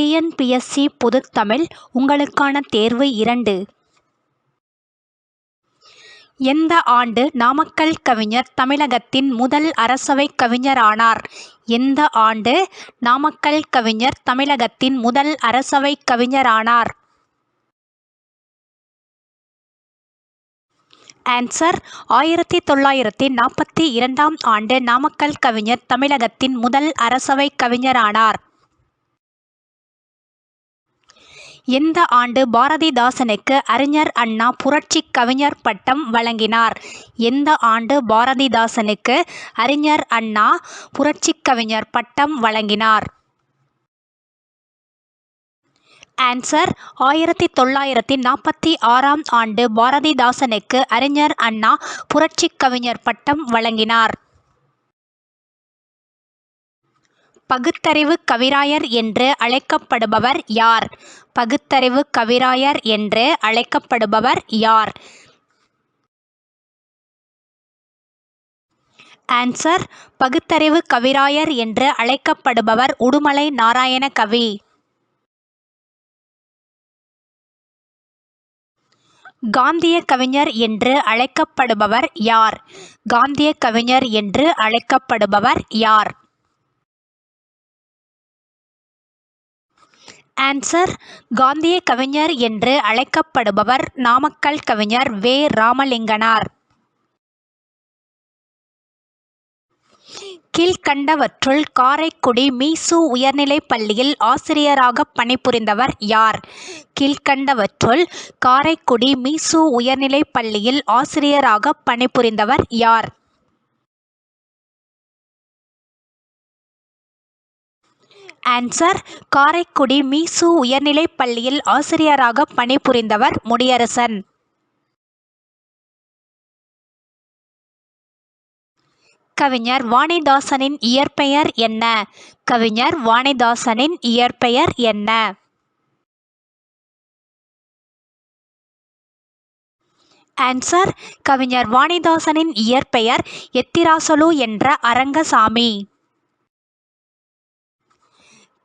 TNPSC பொதுத்தமிழ் உங்களுக்கான தேர்வு இரண்டு. எந்த ஆண்டு நாமக்கல் கவிஞர் தமிழகத்தின் முதல் அரசவைக் கவிஞரானார்? எந்த ஆண்டு நாமக்கல் கவிஞர் தமிழகத்தின் முதல் அரசவைக் கவிஞரானார்? ஆன்சர் ஆயிரத்தி தொள்ளாயிரத்தி நாற்பத்தி இரண்டாம் ஆண்டு நாமக்கல் கவிஞர் தமிழகத்தின் முதல் அரசவைக் கவிஞரானார். எந்த ஆண்டு பாரதிதாசனுக்கு அறிஞர் அண்ணா புரட்சிக் கவிஞர் பட்டம் வழங்கினார்? எந்த ஆண்டு பாரதிதாசனுக்கு அறிஞர் அண்ணா புரட்சிக் கவிஞர் பட்டம் வழங்கினார்? ஆன்சர் ஆயிரத்தி தொள்ளாயிரத்தி நாற்பத்தி ஆறாம் ஆண்டு பாரதிதாசனுக்கு அறிஞர் அண்ணா புரட்சிக் கவிஞர் பட்டம் வழங்கினார். பகுத்தறிவு கவிராயர் என்று அழைக்கப்படுபவர் யார்? பகுத்தறிவு கவிராயர் என்று அழைக்கப்படுபவர் யார்? ஆன்சர் பகுத்தறிவு கவிராயர் என்று அழைக்கப்படுபவர் உடுமலை நாராயண கவி. காந்திய கவிஞர் என்று அழைக்கப்படுபவர் யார்? காந்திய கவிஞர் என்று அழைக்கப்படுபவர் யார்? ஆன்சர் காந்திய கவிஞர் என்று அழைக்கப்படுபவர் நாமக்கல் கவிஞர் வே. ராமலிங்கனார். கீழ்கண்டவற்றுள் காரைக்குடி மீசு உயர்நிலைப் பள்ளியில் ஆசிரியராக பணிபுரிந்தவர் யார்? கீழ்கண்டவற்றுள் காரைக்குடி மீசு உயர்நிலைப் பள்ளியில் ஆசிரியராக பணிபுரிந்தவர் யார்? ஆன்சர் காரைக்குடி மீசு உயர்நிலைப் பள்ளியில் ஆசிரியராக பணிபுரிந்தவர் முடியரசன். கவிஞர் வாணிதாசனின் இயற்பெயர் என்ன? கவிஞர் வாணிதாசனின் இயற்பெயர் என்ன? ஆன்சர் கவிஞர் வாணிதாசனின் இயற்பெயர் எத்திராசலு என்ற அரங்கசாமி.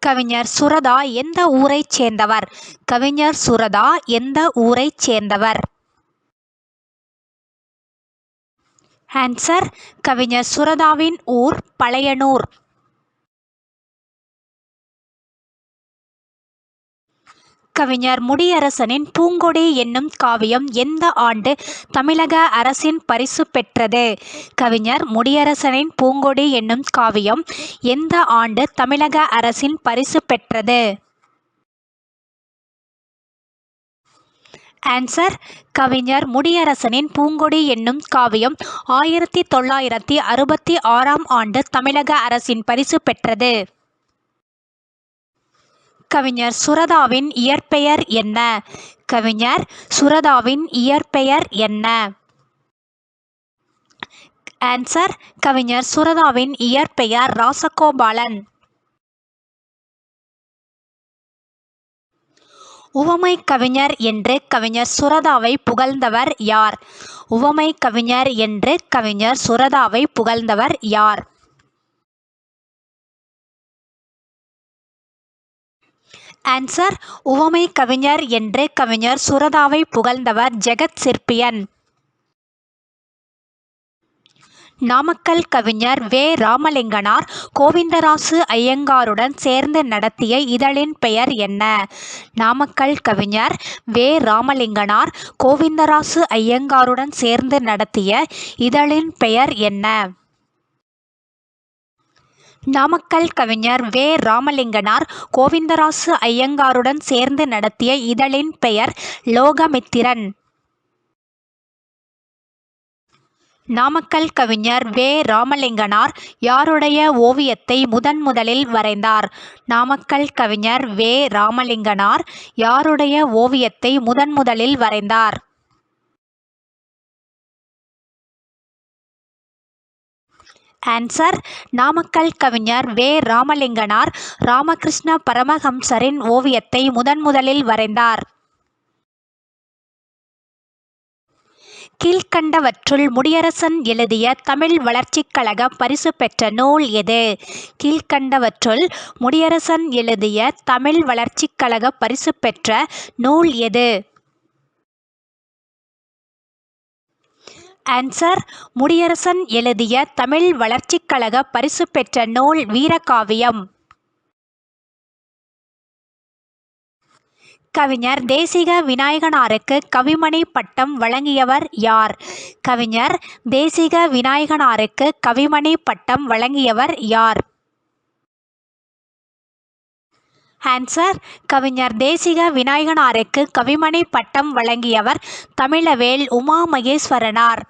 கவிஞர் சுரதா எந்த ஊரைச் சேர்ந்தவர்? கவிஞர் சுரதா எந்த ஊரைச் சேர்ந்தவர்? ஆன்சர் கவிஞர் சுரதாவின் ஊர் பழையனூர். கவிஞர் முடியரசனின் பூங்கொடி என்னும் காவியம் எந்த ஆண்டு தமிழக அரசின் பரிசு பெற்றது? கவிஞர் முடியரசனின் பூங்கொடி என்னும் காவியம் எந்த ஆண்டு தமிழக அரசின் பரிசு பெற்றது? ஆன்சர் கவிஞர் முடியரசனின் பூங்கொடி என்னும் காவியம் ஆயிரத்தி தொள்ளாயிரத்தி அறுபத்தி ஆறாம் ஆண்டு தமிழக அரசின் பரிசு பெற்றது. கவிஞர் சுரதாவின் இயற்பெயர் என்ன? கவிஞர் சுரதாவின் இயற்பெயர் என்ன? ஆன்சர் கவிஞர் சுரதாவின் இயற்பெயர் ராசகோபாலன். உவமை கவிஞர் என்று கவிஞர் சுரதாவை புகழ்ந்தவர் யார்? உவமை கவிஞர் என்று கவிஞர் சுரதாவை புகழ்ந்தவர் யார்? ஆன்சர் உவமை கவிஞர் என்று கவிஞர் சுரதாவை புகழ்ந்தவர் ஜெகத் சிற்பியன். நாமக்கல் கவிஞர் வே. ராமலிங்கனார் கோவிந்தராசு ஐயங்காருடன் சேர்ந்து நடத்திய இதழின் பெயர் என்ன? நாமக்கல் கவிஞர் வே. ராமலிங்கனார் கோவிந்தராசு ஐயங்காருடன் சேர்ந்து நடத்திய இதழின் பெயர் என்ன? நாமக்கல் கவிஞர் வே. ராமலிங்கனார் கோவிந்தராசு ஐயங்காருடன் சேர்ந்து நடத்திய இதழின் பெயர் லோகமித்திரன். நாமக்கல் கவிஞர் வே. ராமலிங்கனார் யாருடைய ஓவியத்தை முதன் முதலில் வரைந்தார்? நாமக்கல் கவிஞர் வே. ராமலிங்கனார் யாருடைய ஓவியத்தை முதன் முதலில் வரைந்தார்? ஆன்சர் நாமக்கல் கவிஞர் வே. ராமலிங்கனார் ராமகிருஷ்ண பரமஹம்சரின் ஓவியத்தை முதன் முதலில் வரைந்தார். கீழ்கண்டவற்றுள் முடியரசன் எழுதிய தமிழ் வளர்ச்சிக் கழகம் பரிசு பெற்ற நூல் எது? கீழ்கண்டவற்றுள் முடியரசன் எழுதிய தமிழ் வளர்ச்சிக் கழக பரிசு பெற்ற நூல் எது? ஆன்சர். முடியரசன் எழுதிய தமிழ் வளர்ச்சிக் கழக பரிசு பெற்ற நூல் வீரகாவியம். கவிஞர் தேசிக விநாயகனாருக்கு கவிமணி பட்டம் வழங்கியவர் யார்? கவிஞர் தேசிக விநாயகனாருக்கு கவிமணி பட்டம் வழங்கியவர் யார்? ஆன்சர். கவிஞர் தேசிக விநாயகனாருக்கு கவிமணி பட்டம் வழங்கியவர் தமிழவேல் உமா மகேஸ்வரனார்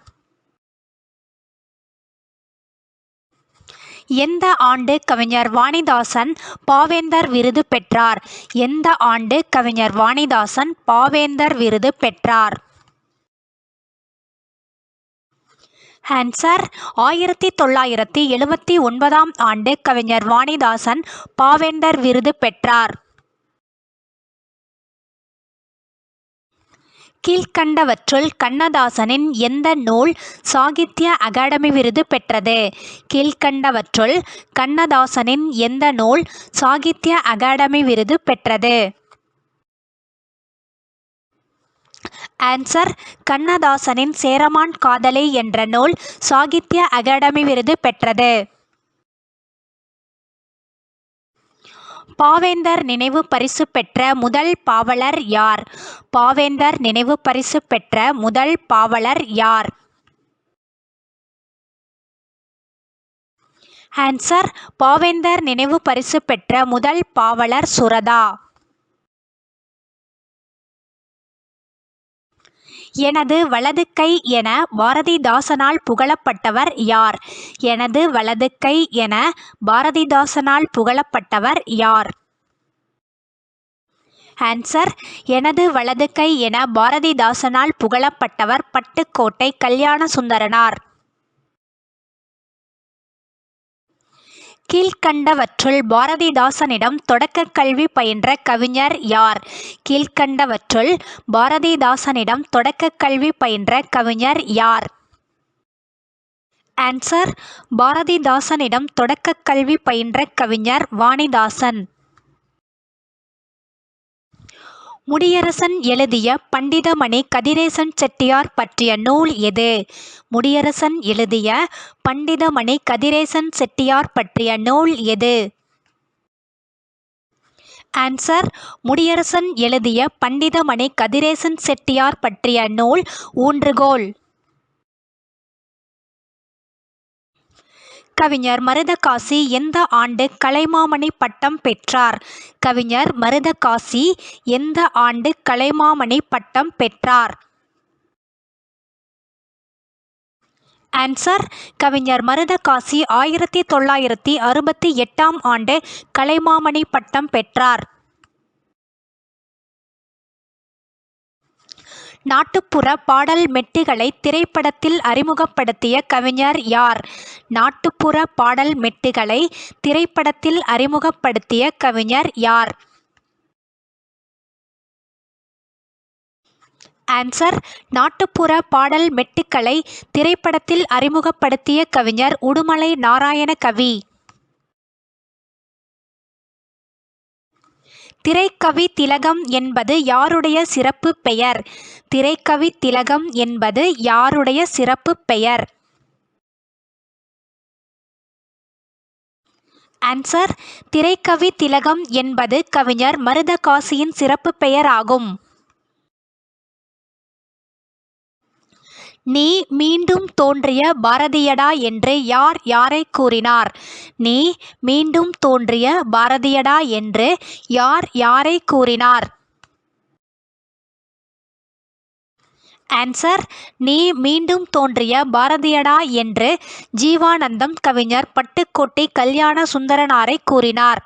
எந்த ஆண்டு கவிஞர் வாணிதாசன் பாவேந்தர் விருது பெற்றார்? எந்த ஆண்டு கவிஞர் வாணிதாசன் பாவேந்தர் விருது பெற்றார்? ஆன்சர் ஆயிரத்தி தொள்ளாயிரத்தி எழுபத்தி ஒன்பதாம் ஆண்டு கவிஞர் வாணிதாசன் பாவேந்தர் விருது பெற்றார். கீழ்கண்டவற்றுள் கண்ணதாசனின் எந்த நூல் சாகித்ய அகாடமி விருது பெற்றது? கீழ்கண்டவற்றுள் கண்ணதாசனின் எந்த நூல் சாகித்ய அகாடமி விருது பெற்றது? ஆன்சர் கண்ணதாசனின் சேரமான் காதலி என்ற நூல் சாகித்ய அகாடமி விருது பெற்றது. பாவேந்தர் நினைவு பரிசு பெற்ற முதல் பாவலர் யார்? பாவேந்தர் நினைவு பரிசு பெற்ற முதல் பாவலர் யார்? ஆன்சர் பாவேந்தர் நினைவு பரிசு பெற்ற முதல் பாவலர் சுரதா. எனது வலது கை என பாரதிதாசனால் புகழப்பட்டவர் யார்? எனது வலது கை என பாரதிதாசனால் புகழப்பட்டவர் யார்? ஆன்சர் எனது வலது கை என பாரதிதாசனால் புகழப்பட்டவர் பட்டுக்கோட்டை கல்யாண சுந்தரனார். கீழ்கண்டவற்றுள் பாரதிதாசனிடம் தொடக்கக் கல்வி பயின்ற கவிஞர் யார்? கீழ்க்கண்டவற்றுள் பாரதிதாசனிடம் தொடக்கக் கல்வி பயின்ற கவிஞர் யார்? ஆன்சர் பாரதிதாசனிடம் தொடக்கக் கல்வி பயின்ற கவிஞர் வாணிதாசன். முடியரசன் எழுதிய பண்டிதமணி கதிரேசன் செட்டியார் பற்றிய நூல் எது? முடியரசன் எழுதிய பண்டிதமணி கதிரேசன் செட்டியார் பற்றிய நூல் எது? ஆன்சர் முடியரசன் எழுதிய பண்டிதமணி கதிரேசன் செட்டியார் பற்றிய நூல் ஊன்றுகோல். கவிஞர் மருதகாசி எந்த ஆண்டு கலைமாமணி பட்டம் பெற்றார்? கவிஞர் மருதகாசி எந்த ஆண்டு கலைமாமணி பட்டம் பெற்றார்? ஆன்சர் கவிஞர் மருதகாசி ஆயிரத்தி தொள்ளாயிரத்தி அறுபத்தி எட்டாம் ஆண்டு கலைமாமணி பட்டம் பெற்றார். நாட்டுப்புற பாடல் மெட்டுகளை திரைப்படத்தில் அறிமுகப்படுத்திய கவிஞர் யார்? நாட்டுப்புற பாடல் மெட்டுகளை திரைப்படத்தில் அறிமுகப்படுத்திய கவிஞர் யார்? ஆன்சர் நாட்டுப்புற பாடல் மெட்டுக்களை திரைப்படத்தில் அறிமுகப்படுத்திய கவிஞர் உடுமலை நாராயண கவி. திரைக்கவி திலகம் என்பது யாருடைய சிறப்பு பெயர்? திரைக்கவி திலகம் என்பது யாருடைய சிறப்பு பெயர்? ஆன்சர் திரைக்கவி திலகம் என்பது கவிஞர் மருதகாசியின் சிறப்பு பெயர் ஆகும். நீ மீண்டும் தோன்றிய பாரதியடா என்று யார் யாரை கூறினார்? நீ மீண்டும் தோன்றிய பாரதியடா என்று யார் யாரை கூறினார்? ஆன்சர் நீ மீண்டும் தோன்றிய பாரதியடா என்று ஜீவானந்தம் கவிஞர் பட்டுக்கோட்டை கல்யாண சுந்தரனாரை கூறினார்.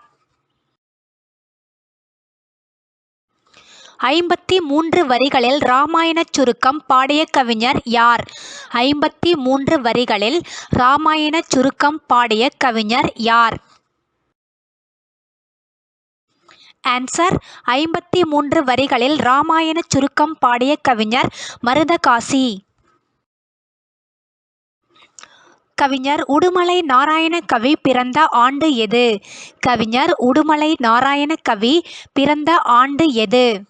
ஐம்பத்தி மூன்று வரிகளில் இராமாயணச் சுருக்கம் பாடிய கவிஞர் யார்? ஐம்பத்தி மூன்று வரிகளில் இராமாயணச் சுருக்கம் பாடிய கவிஞர் யார்? ஆன்சர் ஐம்பத்தி மூன்று வரிகளில் இராமாயணச் சுருக்கம் பாடிய கவிஞர் மருதகாசி. கவிஞர் உடுமலை நாராயண கவி பிறந்த ஆண்டு எது? கவிஞர் உடுமலை நாராயண கவி பிறந்த ஆண்டு எது?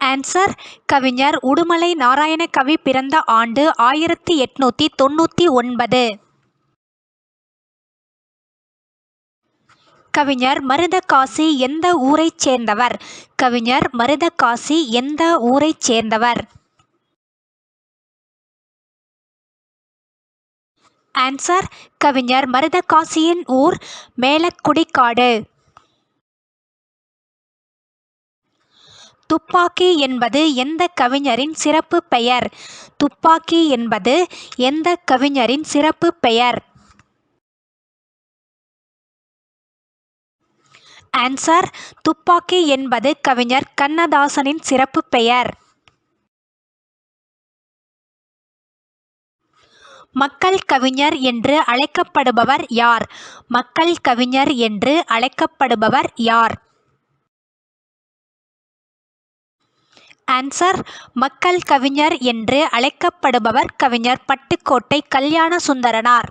ஆன்சர் கவிஞர் உடுமலை நாராயண கவி பிறந்த ஆண்டு ஆயிரத்தி எட்நூத்தி தொண்ணூற்றி ஒன்பது. கவிஞர் மருதகாசி எந்த ஊரைச் சேர்ந்தவர்? கவிஞர் மருதகாசி எந்த ஊரைச் சேர்ந்தவர்? ஆன்சர் கவிஞர் மருதகாசியின் ஊர் மேலக்குடிக்காடு. துப்பாக்கி என்பது எந்த கவிஞரின் சிறப்பு பெயர்? துப்பாக்கி என்பது எந்த கவிஞரின் சிறப்பு பெயர்? ஆன்சர் துப்பாக்கி என்பது கவிஞர் கண்ணதாசனின் சிறப்பு பெயர். மக்கள் கவிஞர் என்று அழைக்கப்படுபவர் யார்? மக்கள் கவிஞர் என்று அழைக்கப்படுபவர் யார்? ஆன்சர் மக்கள் கவிஞர் என்று அழைக்கப்படுபவர் கவிஞர் பட்டுக்கோட்டை கல்யாண சுந்தரனார்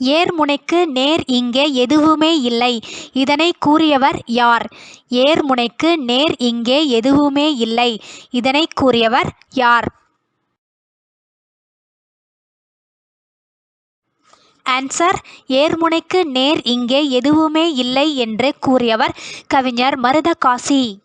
ஏர்முனைக்கு நேர் இங்கே எதுவுமே இல்லை. இதனை கூறியவர் யார்? ஏர்முனைக்கு நேர் இங்கே எதுவுமே இல்லை. இதனை கூறியவர் யார்? ஆன்சர் ஏர்முனைக்கு நேர் இங்கே எதுவுமே இல்லை என்று கூறியவர் கவிஞர் மருதகாசி.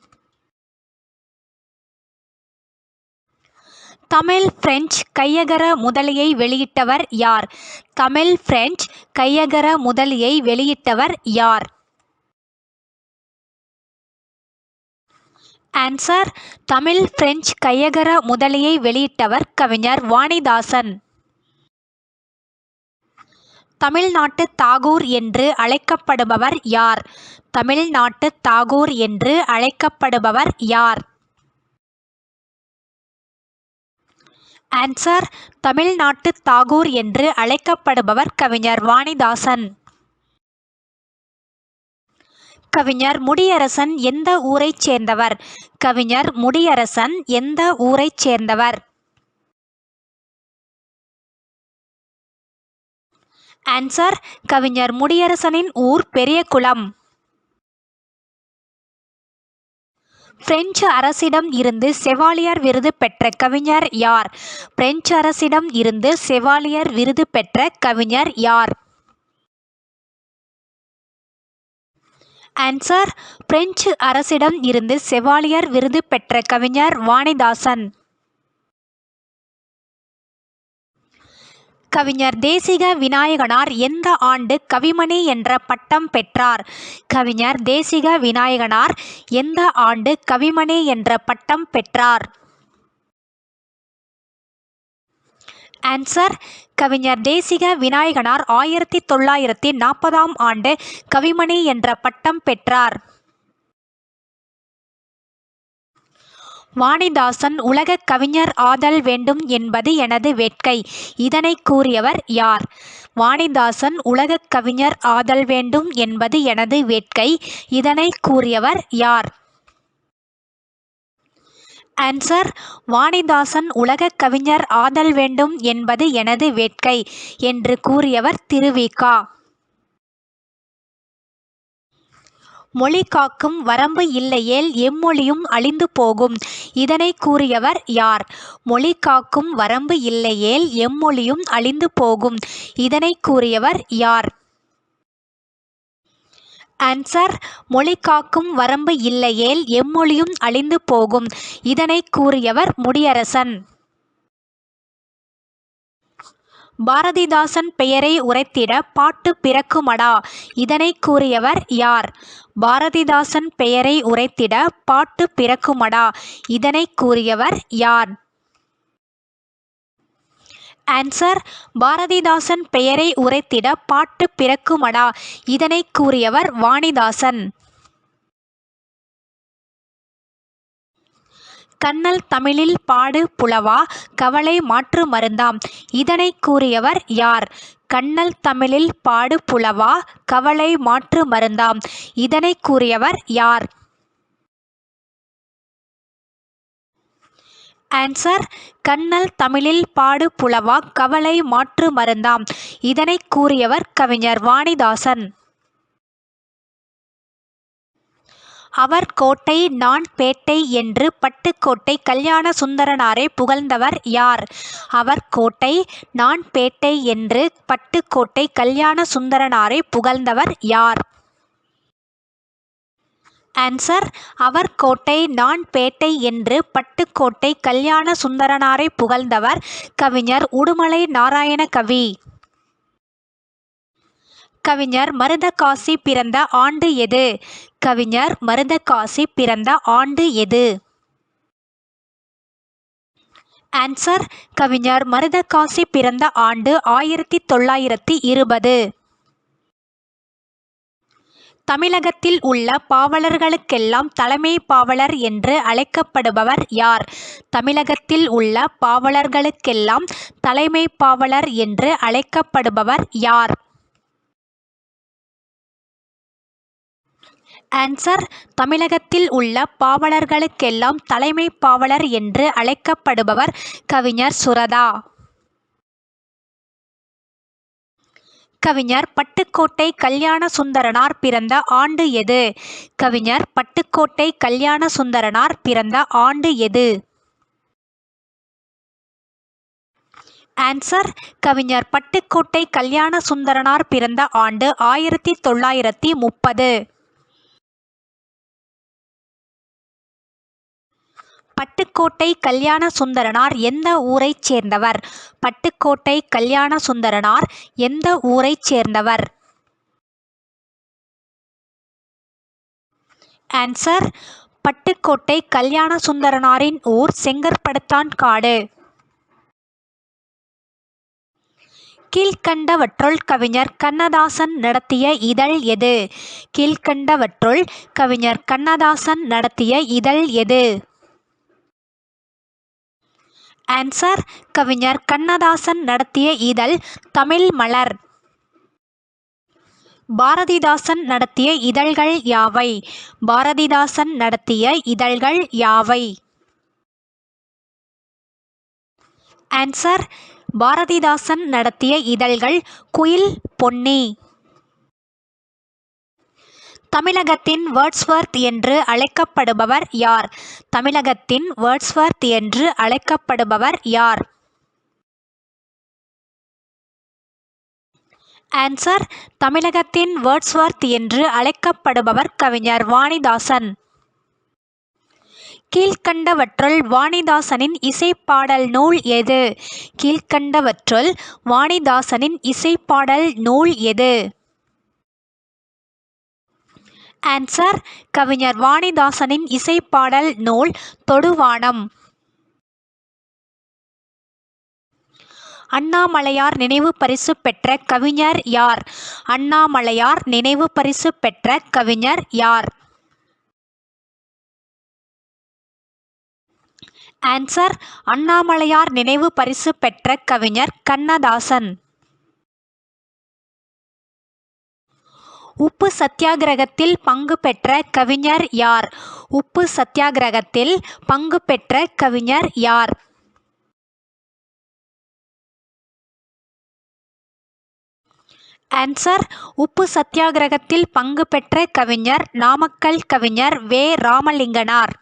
தமிழ் பிரெஞ்சு கையகர முதலியை வெளியிட்டவர் யார்? தமிழ் பிரெஞ்சு கையகர முதலியை வெளியிட்டவர் யார்? ஆன்சர் தமிழ் பிரெஞ்சு கையகர முதலியை வெளியிட்டவர் கவிஞர் வாணிதாசன். தமிழ்நாட்டு தாகூர் என்று அழைக்கப்படுபவர் யார்? தமிழ்நாட்டு தாகூர் என்று அழைக்கப்படுபவர் யார்? ஆன்சர் தமிழ்நாட்டு தாகூர் என்று அழைக்கப்படுபவர் கவிஞர் வாணிதாசன். கவிஞர் முடியரசன் எந்த ஊரைச் சேர்ந்தவர்? கவிஞர் முடியரசன் எந்த ஊரைச் சேர்ந்தவர்? ஆன்சர் கவிஞர் முடியரசனின் ஊர் பெரியகுளம். பிரெஞ்சு அரசிடம் இருந்து செவாலியர் விருது பெற்ற கவிஞர் யார்? பிரெஞ்சு அரசிடம் இருந்து செவாலியர் விருது பெற்ற கவிஞர் யார்? ஆன்சர் பிரெஞ்சு அரசிடம் இருந்து செவாலியர் விருது பெற்ற கவிஞர் வாணிதாசன். கவிஞர் தேசிக விநாயகனார் எந்த ஆண்டு கவிமணி என்ற பட்டம் பெற்றார்? கவிஞர் தேசிக விநாயகனார் எந்த ஆண்டு கவிமணி என்ற பட்டம் பெற்றார்? ஆன்சர் கவிஞர் தேசிக விநாயகனார் ஆயிரத்தி தொள்ளாயிரத்தி நாற்பதாம் ஆண்டு கவிமணி என்ற பட்டம் பெற்றார். வாணிதாசன் உலகக் கவிஞர் ஆதல் வேண்டும் என்பது எனது வேட்கை. இதனை கூறியவர் யார்? வாணிதாசன் உலகக் கவிஞர் ஆதல் வேண்டும் என்பது எனது வேட்கை. இதனை கூறியவர் யார்? ஆன்சர் வாணிதாசன் உலக கவிஞர் ஆதல் வேண்டும் என்பது எனது வேட்கை என்று கூறியவர் திருவிகா மொழி காக்கும் வரம்பு இல்லையேல் எம்மொழியும் அழிந்து போகும். இதனை கூறியவர் யார்? மொழி காக்கும் வரம்பு இல்லையேல் எம்மொழியும் அழிந்து போகும். இதனை கூறியவர் யார்? ஆன்சர் மொழி காக்கும் வரம்பு இல்லையேல் எம்மொழியும் அழிந்து போகும். இதனை கூறியவர் முடியரசன். பாரதிதாசன் பெயரை உரைத்திட பாட்டு பிறக்குமடா? இதனை கூறியவர் யார்? பாரதிதாசன் பெயரை உரைத்திட பாட்டு பிறக்குமடா? இதனை கூறியவர் யார்? ஆன்சர் பாரதிதாசன் பெயரை உரைத்திட பாட்டு பிறக்குமடா? இதனை கூறியவர் வாணிதாசன். கண்ணல் தமிழில் பாடு புலவா கவலை மாற்று மருந்தாம். இதனை கூறியவர் யார்? கண்ணல் தமிழில் பாடு புலவா கவலை மாற்று மருந்தாம். இதனை கூறியவர் யார்? ஆன்சர் கண்ணல் தமிழில் பாடு புலவா கவலை மாற்று மருந்தாம். இதனை கூறியவர் கவிஞர் வாணிதாசன். அவர் கோட்டை நான் பேட்டை என்று பட்டுக்கோட்டை கல்யாண சுந்தரனாரை புகழ்ந்தவர் யார்? அவர் கோட்டை நான் பேட்டை என்று பட்டுக்கோட்டை கல்யாண சுந்தரனாரை புகழ்ந்தவர் யார்? ஆன்சர் அவர் கோட்டை நான் பேட்டை என்று பட்டுக்கோட்டை கல்யாண சுந்தரனாரை புகழ்ந்தவர் கவிஞர் உடுமலை நாராயண கவி. கவிஞர் மருதகாசி பிறந்த ஆண்டு எது? கவிஞர் மருதகாசி பிறந்த ஆண்டு எது? ஆன்சர் கவிஞர் மருதகாசி பிறந்த ஆண்டு ஆயிரத்தி தொள்ளாயிரத்தி இருபது. தமிழகத்தில் உள்ள பாவலர்களுக்கெல்லாம் தலைமை பாவலர் என்று அழைக்கப்படுபவர் யார்? தமிழகத்தில் உள்ள பாவலர்களுக்கெல்லாம் தலைமை பாவலர் என்று அழைக்கப்படுபவர் யார்? ஆன்சர் தமிழகத்தில் உள்ள பாவலர்களுக்கெல்லாம் தலைமை பாவலர் என்று அழைக்கப்படுபவர் கவிஞர் சுரதா. கவிஞர் பட்டுக்கோட்டை கல்யாண சுந்தரனார் பிறந்த ஆண்டு எது? கவிஞர் பட்டுக்கோட்டை கல்யாண சுந்தரனார் பிறந்த ஆண்டு எது? ஆன்சர் கவிஞர் பட்டுக்கோட்டை கல்யாண சுந்தரனார் பிறந்த ஆண்டு ஆயிரத்தி தொள்ளாயிரத்தி முப்பது. பட்டுக்கோட்டை கல்யாண சுந்தரனார் எந்த ஊரைச் சேர்ந்தவர்? பட்டுக்கோட்டை கல்யாண சுந்தரனார் எந்த ஊரைச் சேர்ந்தவர்? ஆன்சர் பட்டுக்கோட்டை கல்யாண சுந்தரனாரின் ஊர் செங்கற்படுத்தான் காடு. கீழ்கண்டவற்றுள் கவிஞர் கண்ணதாசன் நடத்திய இதழ் எது? கீழ்கண்டவற்றுள் கவிஞர் கண்ணதாசன் நடத்திய இதழ் எது? ஆன்சர் கவிஞர் கண்ணதாசன் நடத்திய இதழ் தமிழ் மலர். பாரதிதாசன் நடத்திய இதழ்கள் யாவை? பாரதிதாசன் நடத்திய இதழ்கள் யாவை? ஆன்சர் பாரதிதாசன் நடத்திய இதழ்கள் குயில் பொன்னி. தமிழகத்தின் வேர்ட்ஸ்வர்த் என்று அழைக்கப்படுபவர் யார்? தமிழகத்தின் வேர்ட்ஸ்வர்த் என்று அழைக்கப்படுபவர் யார்? ஆன்சர் தமிழகத்தின் வேர்ட்ஸ்வர்த் என்று அழைக்கப்படுபவர் கவிஞர் வாணிதாசன். கீழ்கண்டவற்றுள் வாணிதாசனின் இசைப்பாடல் நூல் எது? கீழ்கண்டவற்றுள் வாணிதாசனின் இசைப்பாடல் நூல் எது? ஆன்சர் கவிஞர் வாணிதாசனின் இசைப்பாடல் நூல் தொடுவானம். அண்ணாமலையார் நினைவு பரிசு பெற்ற கவிஞர் யார்? அண்ணாமலையார் நினைவு பரிசு பெற்ற கவிஞர் யார்? ஆன்சர் அண்ணாமலையார் நினைவு பரிசு பெற்ற கவிஞர் கண்ணதாசன். உப்பு சத்தியாகிரகத்தில் பங்கு பெற்ற கவிஞர் யார்? உப்பு சத்தியாகிரகத்தில் பங்கு பெற்ற கவிஞர் யார்? ஆன்சர் உப்பு சத்தியாகிரகத்தில் பங்கு பெற்ற கவிஞர் நாமக்கல் கவிஞர் வே. ராமலிங்கனார்.